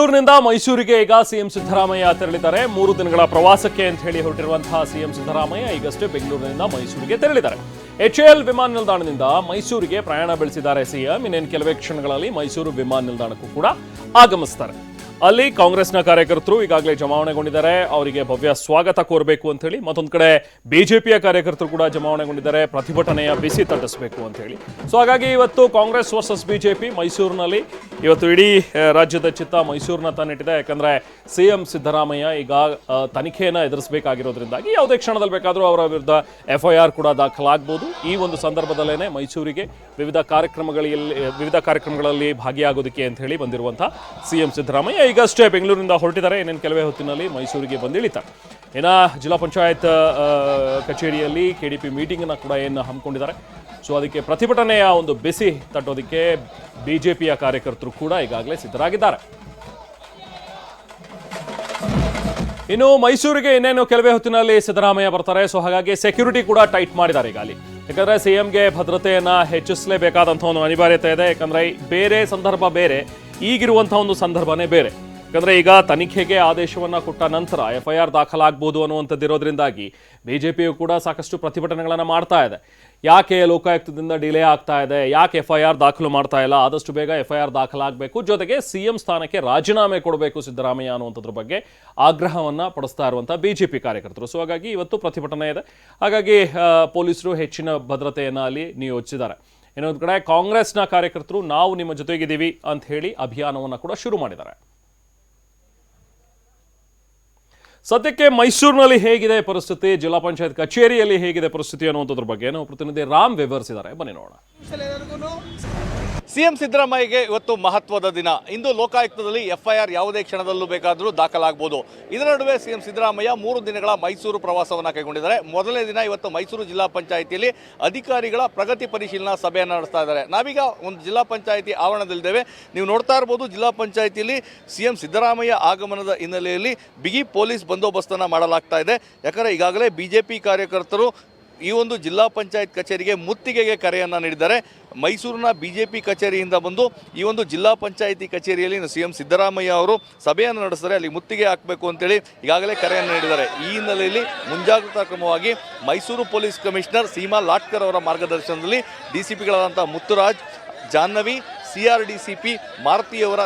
ಬೆಂಗಳೂರಿನಿಂದ ಮೈಸೂರಿಗೆ ಈಗ ಸಿಎಂ ಸಿದ್ದರಾಮಯ್ಯ ತೆರಳಿದ್ದಾರೆ. ಮೂರು ದಿನಗಳ ಪ್ರವಾಸಕ್ಕೆ ಅಂತ ಹೇಳಿ ಹೊರಟಿರುವಂತಹ ಸಿಎಂ ಸಿದ್ದರಾಮಯ್ಯ ಈಗಷ್ಟೇ ಬೆಂಗಳೂರಿನಿಂದ ಮೈಸೂರಿಗೆ ತೆರಳಿದ್ದಾರೆ. ಎಚ್ ಎಲ್ ವಿಮಾನ ನಿಲ್ದಾಣದಿಂದ ಮೈಸೂರಿಗೆ ಪ್ರಯಾಣ ಬೆಳೆಸಿದ್ದಾರೆ ಸಿಎಂ. ಇನ್ನೇನು ಕೆಲವೇ ಕ್ಷಣಗಳಲ್ಲಿ ಮೈಸೂರು ವಿಮಾನ ನಿಲ್ದಾಣಕ್ಕೂ ಕೂಡ ಆಗಮಿಸ್ತಾರೆ. ಅಲ್ಲಿ ಕಾಂಗ್ರೆಸ್ನ ಕಾರ್ಯಕರ್ತರು ಈಗಾಗಲೇ ಜಮಾವಣೆಗೊಂಡಿದ್ದಾರೆ. ಅವರಿಗೆ ಭವ್ಯ ಸ್ವಾಗತ ಕೋರಬೇಕು ಅಂತ ಹೇಳಿ ಮತ್ತೊಂದು ಕಡೆ ಬಿಜೆಪಿಯ ಕಾರ್ಯಕರ್ತರು ಕೂಡ ಜಮಾವಣೆಗೊಂಡಿದ್ದಾರೆ. ಪ್ರತಿಭಟನೆಯ ಬಿಸಿ ತಟ್ಟಿಸಬೇಕು ಅಂತ ಹೇಳಿ. ಸೊ ಹಾಗಾಗಿ ಇವತ್ತು ಕಾಂಗ್ರೆಸ್ ವರ್ಸಸ್ ಬಿಜೆಪಿ ಮೈಸೂರಿನಲ್ಲಿ ಇವತ್ತು ಇಡೀ ರಾಜ್ಯದ ಚಿತ್ತ ಮೈಸೂರಿನ ತನ್ನಿಟ್ಟಿದೆ ಯಾಕಂದ್ರೆ ಸಿಎಂ ಸಿದ್ದರಾಮಯ್ಯ ಈಗ ತನಿಖೆಯನ್ನು ಎದುರಿಸಬೇಕಾಗಿರೋದ್ರಿಂದಾಗಿ ಯಾವುದೇ ಕ್ಷಣದಲ್ಲಿ ಬೇಕಾದರೂ ಅವರ ವಿರುದ್ಧ ಎಫ್ಐಆರ್ ಕೂಡ ದಾಖಲಾಗ್ಬೋದು. ಈ ಒಂದು ಸಂದರ್ಭದಲ್ಲೇ ಮೈಸೂರಿಗೆ ವಿವಿಧ ಕಾರ್ಯಕ್ರಮಗಳಲ್ಲಿ ವಿವಿಧ ಕಾರ್ಯಕ್ರಮಗಳಲ್ಲಿ ಭಾಗಿಯಾಗೋದಕ್ಕೆ ಅಂತ ಹೇಳಿ ಬಂದಿರುವಂಥ ಸಿ ಎಂ ಸಿದ್ದರಾಮಯ್ಯ ಈಗಷ್ಟೇ ಬೆಂಗಳೂರಿನಿಂದ ಹೊರಟಿದ್ದಾರೆ. ಇನ್ನೇನು ಕೆಲವೇ ಹೊತ್ತಿನಲ್ಲಿ ಮೈಸೂರಿಗೆ ಬಂದಿಳಿತಾರೆ ಇನ್ನು ಜಿಲ್ಲಾ ಪಂಚಾಯತ್ ಕಚೇರಿಯಲ್ಲಿ ಕೆ ಡಿ ಪಿ ಮೀಟಿಂಗನ್ನು ಕೂಡ ಏನು ಹಮ್ಮಿಕೊಂಡಿದ್ದಾರೆ. ಸೊ ಅದಕ್ಕೆ ಪ್ರತಿಭಟನೆಯ ಒಂದು ಬಿಸಿ ತಟ್ಟೋದಕ್ಕೆ ಬಿಜೆಪಿಯ ಕಾರ್ಯಕರ್ತರು ಕೂಡ ಈಗಾಗಲೇ ಸಿದ್ಧರಾಗಿದ್ದಾರೆ. ಇನ್ನು ಮೈಸೂರಿಗೆ ಇನ್ನೇನು ಕೆಲವೇ ಹೊತ್ತಿನಲ್ಲಿ ಸಿದ್ದರಾಮಯ್ಯ ಬರ್ತಾರೆ. ಸೊ ಹಾಗಾಗಿ ಸೆಕ್ಯೂರಿಟಿ ಕೂಡ ಟೈಟ್ ಮಾಡಿದ್ದಾರೆ ಈಗ ಅಲ್ಲಿ ಸಿ ಸಿಎಂಗೆ ಭದ್ರತೆಯನ್ನ ಹೆಚ್ಚಿಸಲೇಬೇಕಾದಂಥ ಒಂದು ಅನಿವಾರ್ಯತೆ ಇದೆ. ಯಾಕಂದ್ರೆ ಬೇರೆ ಸಂದರ್ಭ ಬೇರೆ, ಈಗಿರುವಂಥ ಒಂದು ಸಂದರ್ಭನೇ ಬೇರೆ. ಯಾಕಂದ್ರೆ ಈಗ ತನಿಖೆಗೆ ಆದೇಶವನ್ನ ಕೊಟ್ಟ ನಂತರ ಎಫ್ಐಆರ್ ದಾಖಲಾಗಬಹುದು ಅನ್ನುವಂಥದ್ದು ಇರೋದ್ರಿಂದಾಗಿ ಪಿಯು ಕೂಡ ಸಾಕಷ್ಟು ಪ್ರತಿಭಟನೆಗಳನ್ನು ಮಾಡ್ತಾ ಇದೆ. ಯಾಕೆ ಲೋಕಾಯುಕ್ತದಿಂದ ಡಿಲೇ ಆಗ್ತಾ ಇದೆ? ಯಾಕೆ ಎಫ್ ಐ ಆರ್ ದಾಖಲು ಮಾಡ್ತಾ ಇಲ್ಲ? ಆದಷ್ಟು ಬೇಗ ಎಫ್ ಐ ಆರ್ ದಾಖಲಾಗಬೇಕು. ಜೊತೆಗೆ ಸಿಎಂ ಸ್ಥಾನಕ್ಕೆ ರಾಜೀನಾಮೆ ಕೊಡಬೇಕು ಸಿದ್ದರಾಮಯ್ಯ ಅನ್ನುವಂಥದ್ರ ಬಗ್ಗೆ ಆಗ್ರಹವನ್ನು ಪಡಿಸ್ತಾ ಇರುವಂತಹ ಬಿಜೆಪಿ ಕಾರ್ಯಕರ್ತರು. ಸೊ ಹಾಗಾಗಿ ಇವತ್ತು ಪ್ರತಿಭಟನೆ ಇದೆ. ಹಾಗಾಗಿ ಪೊಲೀಸರು ಹೆಚ್ಚಿನ ಭದ್ರತೆಯನ್ನ ಅಲ್ಲಿ ನಿಯೋಜಿಸಿದ್ದಾರೆ. ಇನ್ನೊಂದು ಕಡೆ ಕಾಂಗ್ರೆಸ್ನ ಕಾರ್ಯಕರ್ತರು ನಾವು ನಿಮ್ಮ ಜೊತೆಗಿದ್ದೀವಿ ಅಂತ ಹೇಳಿ ಅಭಿಯಾನವನ್ನು ಕೂಡ ಶುರು ಮಾಡಿದ್ದಾರೆ. ಸದ್ಯಕ್ಕೆ ಮೈಸೂರಿನಲ್ಲಿ ಹೇಗಿದೆ ಪರಿಸ್ಥಿತಿ? ಜಿಲ್ಲಾ ಪಂಚಾಯತ್ ಕಚೇರಿಯಲ್ಲಿ ಹೇಗಿದೆ ಪರಿಸ್ಥಿತಿ ಅನ್ನುವಂಥದ್ರ ಬಗ್ಗೆ ನಾವು ಪ್ರತಿನಿಧಿ ರಾಮ್ ವಿವರಿಸಿದ್ದಾರೆ. ಬನ್ನಿ ನೋಡೋಣ. ಸಿಎಂ ಸಿದ್ದರಾಮಯ್ಯಗೆ ಇವತ್ತು ಮಹತ್ವದ ದಿನ. ಇಂದು ಲೋಕಾಯುಕ್ತದಲ್ಲಿ ಎಫ್ಐಆರ್ ಯಾವುದೇ ಕ್ಷಣದಲ್ಲೂ ಬೇಕಾದರೂ ದಾಖಲಾಗಬಹುದು ಇದರ ನಡುವೆ ಸಿಎಂ ಸಿದ್ದರಾಮಯ್ಯ ಮೂರು ದಿನಗಳ ಮೈಸೂರು ಪ್ರವಾಸವನ್ನು ಕೈಗೊಂಡಿದ್ದಾರೆ. ಮೊದಲನೇ ದಿನ ಇವತ್ತು ಮೈಸೂರು ಜಿಲ್ಲಾ ಪಂಚಾಯಿತಿಯಲ್ಲಿ ಅಧಿಕಾರಿಗಳ ಪ್ರಗತಿ ಪರಿಶೀಲನಾ ಸಭೆಯನ್ನು ನಡೆಸ್ತಾ ಇದ್ದಾರೆ. ನಾವೀಗ ಒಂದು ಜಿಲ್ಲಾ ಪಂಚಾಯಿತಿ ಆವರಣದಲ್ಲಿದ್ದೇವೆ. ನೀವು ನೋಡ್ತಾ ಇರ್ಬೋದು ಜಿಲ್ಲಾ ಪಂಚಾಯಿತಿಯಲ್ಲಿ ಸಿಎಂ ಸಿದ್ದರಾಮಯ್ಯ ಆಗಮನದ ಹಿನ್ನೆಲೆಯಲ್ಲಿ ಬಿಗಿ ಪೊಲೀಸ್ ಬಂದೋಬಸ್ತನ್ನು ಮಾಡಲಾಗ್ತಾ ಇದೆ. ಯಾಕಂದರೆ ಈಗಾಗಲೇ ಬಿಜೆಪಿ ಕಾರ್ಯಕರ್ತರು ಈ ಒಂದು ಜಿಲ್ಲಾ ಪಂಚಾಯತ್ ಕಚೇರಿಗೆ ಮುತ್ತಿಗೆಗೆ ಕರೆಯನ್ನು ನೀಡಿದ್ದಾರೆ. ಮೈಸೂರಿನ ಬಿಜೆಪಿ ಕಚೇರಿಯಿಂದ ಬಂದು ಈ ಒಂದು ಜಿಲ್ಲಾ ಪಂಚಾಯಿತಿ ಕಚೇರಿಯಲ್ಲಿ ಸಿ ಎಂ ಸಿದ್ದರಾಮಯ್ಯ ಅವರು ಸಭೆಯನ್ನು ನಡೆಸಿದರೆ ಅಲ್ಲಿ ಮುತ್ತಿಗೆ ಹಾಕಬೇಕು ಅಂತೇಳಿ ಈಗಾಗಲೇ ಕರೆಯನ್ನು ನೀಡಿದ್ದಾರೆ. ಈ ಹಿನ್ನೆಲೆಯಲ್ಲಿ ಮುಂಜಾಗ್ರತಾ ಕ್ರಮವಾಗಿ ಮೈಸೂರು ಪೊಲೀಸ್ ಕಮಿಷನರ್ ಸೀಮಾ ಲಾಟ್ಕರ್ ಅವರ ಮಾರ್ಗದರ್ಶನದಲ್ಲಿ D C ಪಿಗಳಾದಂಥ Muthuraj, Jahnavi, C R D C P ಮಾರುತಿಯವರ